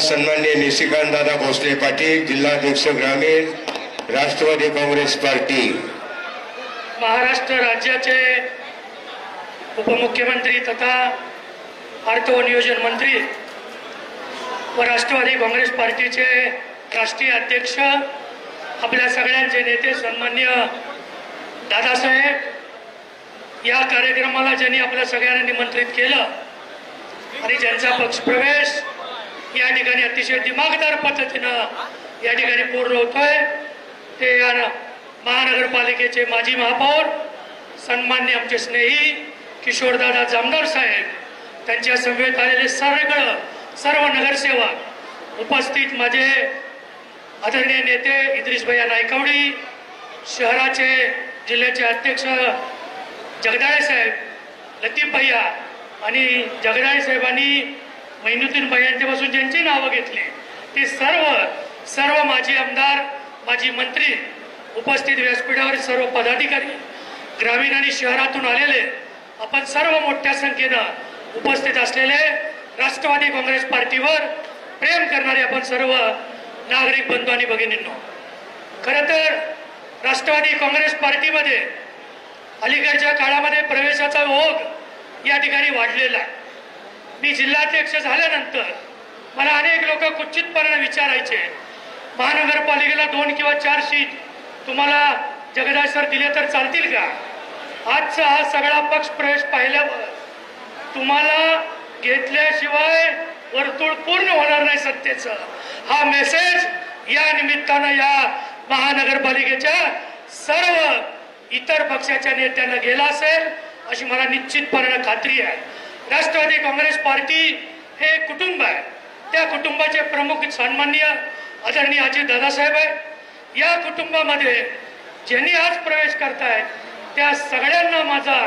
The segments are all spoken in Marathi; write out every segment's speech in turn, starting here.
सन्मान्य निशिकांतदादा भोसले पाटील जिल्हाध्यक्ष ग्रामीण राष्ट्रवादी काँग्रेस पार्टी. महाराष्ट्र राज्याचे उपमुख्यमंत्री तथा अर्थ व नियोजन मंत्री व राष्ट्रवादी काँग्रेस पार्टीचे राष्ट्रीय अध्यक्ष आपल्या सगळ्यांचे नेते सन्मान्य दादासाहेब या कार्यक्रमाला ज्यांनी आपल्या सगळ्यांना निमंत्रित केलं आणि ज्यांचा पक्षप्रवेश या ठिकाणी अतिशय दिमागदार पद्धतीनं या ठिकाणी पूर्ण होतोय ते या महानगरपालिकेचे माजी महापौर सन्मान्य आमचे स्नेही किशोरदादा जामदार साहेब त्यांच्या समवेत आलेले सगळं सर्व नगरसेवक उपस्थित माझे आदरणीय नेते इद्रिश भैया नायकवडी शहराचे जिल्ह्याचे अध्यक्ष जगदाळे साहेब लतीफ भैया आणि जगदाळे साहेबांनी महिनुद्दीन भैयांच्यापासून जे नावं घेतली. ती सर्व सर्व माजी आमदार माजी मंत्री उपस्थित व्यासपीठावर सर्व पदाधिकारी ग्रामीण आणि शहरातून आलेले आपण सर्व मोठ्या संख्येनं उपस्थित असलेले राष्ट्रवादी काँग्रेस पार्टीवर प्रेम करणारे आपण सर्व नागरिक बंधू आणि भगिनींनो. खरं तर राष्ट्रवादी काँग्रेस पार्टीमध्ये अलीकडच्या काळामध्ये प्रवेशाचा ओघ या ठिकाणी वाढलेला आहे. मी जिल्हाध्यक्ष झाल्यानंतर मला अनेक लोक कुचितपणे विचारायचे. महानगरपालिकेला दोन किंवा चार सीट तुम्हाला जगदाळ दिले तर चालतील का? आजचा हा सगळा पक्ष प्रवेश पाहिल्यावर तुम्हाला घेतल्याशिवाय वर्तुळ पूर्ण होणार नाही सत्तेचं. हा मेसेज या निमित्तानं या महानगरपालिकेच्या सर्व इतर पक्षाच्या नेत्यांना गेला असेल अशी मला निश्चितपणे खात्री आहे. राष्ट्रवादी काँग्रेस पार्टी हे कुटुंब आहे. त्या कुटुंबाचे प्रमुख सन्माननीय आदरणीय आजी दादासाहेब आहे या कुटुंबामध्ये ज्यांनी आज प्रवेश करतायत त्या सगळ्यांना माझा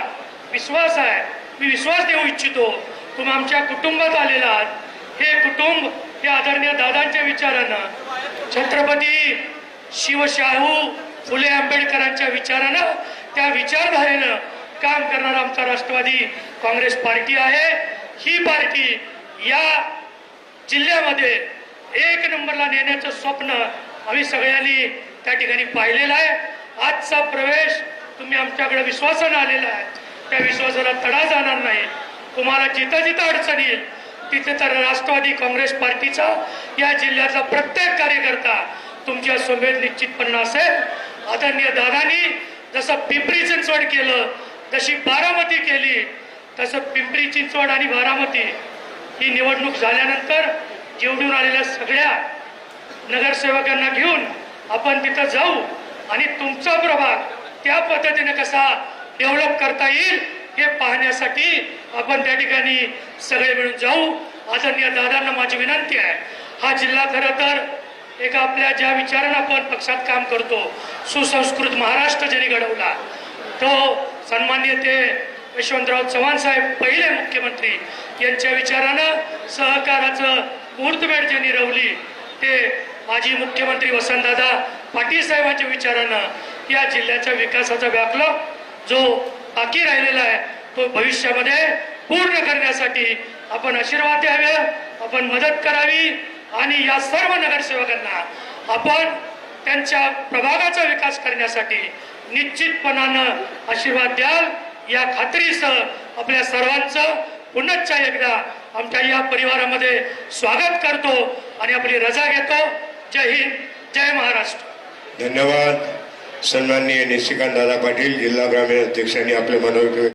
विश्वास आहे. मी विश्वास देऊ इच्छितो तुम्ही आमच्या कुटुंबात आलेला आहात. हे कुटुंब हे आदरणीय दादांच्या विचारानं छत्रपती शिवशाहू फुले आंबेडकरांच्या विचारानं त्या विचारधारेनं काम करणारा आमचा राष्ट्रवादी काँग्रेस पार्टी आहे. ही पार्टी या जिल्ह्यामध्ये एक नंबरला नेण्याचं स्वप्न आम्ही सगळ्यांनी त्या ठिकाणी पाहिलेलं आहे. आजचा प्रवेश तुम्ही आमच्याकडे विश्वासानं आलेला आहे. त्या विश्वासाला तडा जाणार नाही. तुम्हाला जिथं जिथं अडचण येईल तिथे तर राष्ट्रवादी काँग्रेस पार्टीचा या जिल्ह्यातला प्रत्येक कार्यकर्ता तुमच्यासोबत निश्चितपणे असेल. आदरणीय दादानी जसं पिंपरी चिंचवड केलं जशी बारामती केली तसं पिंपरी चिंचवड आणि बारामती ही निवडणूक झाल्यानंतर निवडून आलेल्या सगळ्या नगरसेवकांना घेऊन आपण तिथं जाऊ आणि तुमचा प्रभाग त्या पद्धतीने कसा डेव्हलप करता येईल हे पाहण्यासाठी आपण त्या ठिकाणी सगळे मिळून जाऊ. आदरणीय दादांना माझी विनंती आहे हा जिल्हा खरं तर एका आपल्या ज्या विचारानं आपण पक्षात काम करतो सुसंस्कृत महाराष्ट्र ज्यांनी घडवला तो सन्मान्य ते यशवंतराव चव्हाण साहेब पहिले मुख्यमंत्री यांच्या विचारानं सहकाराचं मुहूर्तमेढ ज्यांनी रवली ते माजी मुख्यमंत्री वसंतदादा पाटील साहेबांच्या विचारानं या जिल्ह्याच्या विकासाचा व्यापला जो बाकी राहिलेला आहे तो भविष्यामध्ये पूर्ण करण्यासाठी आपण आशीर्वाद द्यावे आपण मदत करावी आणि या सर्व नगरसेवकांना आपण त्यांच्या प्रभागाचा विकास करण्यासाठी निश्चितपणानं आशीर्वाद द्याल. या खात्रीसह आपल्या सर्वांचं पुनश्चा एकदा आमच्या या परिवारामध्ये स्वागत करतो आणि आपली रजा घेतो. जय हिंद जय महाराष्ट्र. धन्यवाद. सन्माननीय निशिकांत दादा पाटील जिल्हा ग्रामीण अध्यक्षांनी आपले मनोरे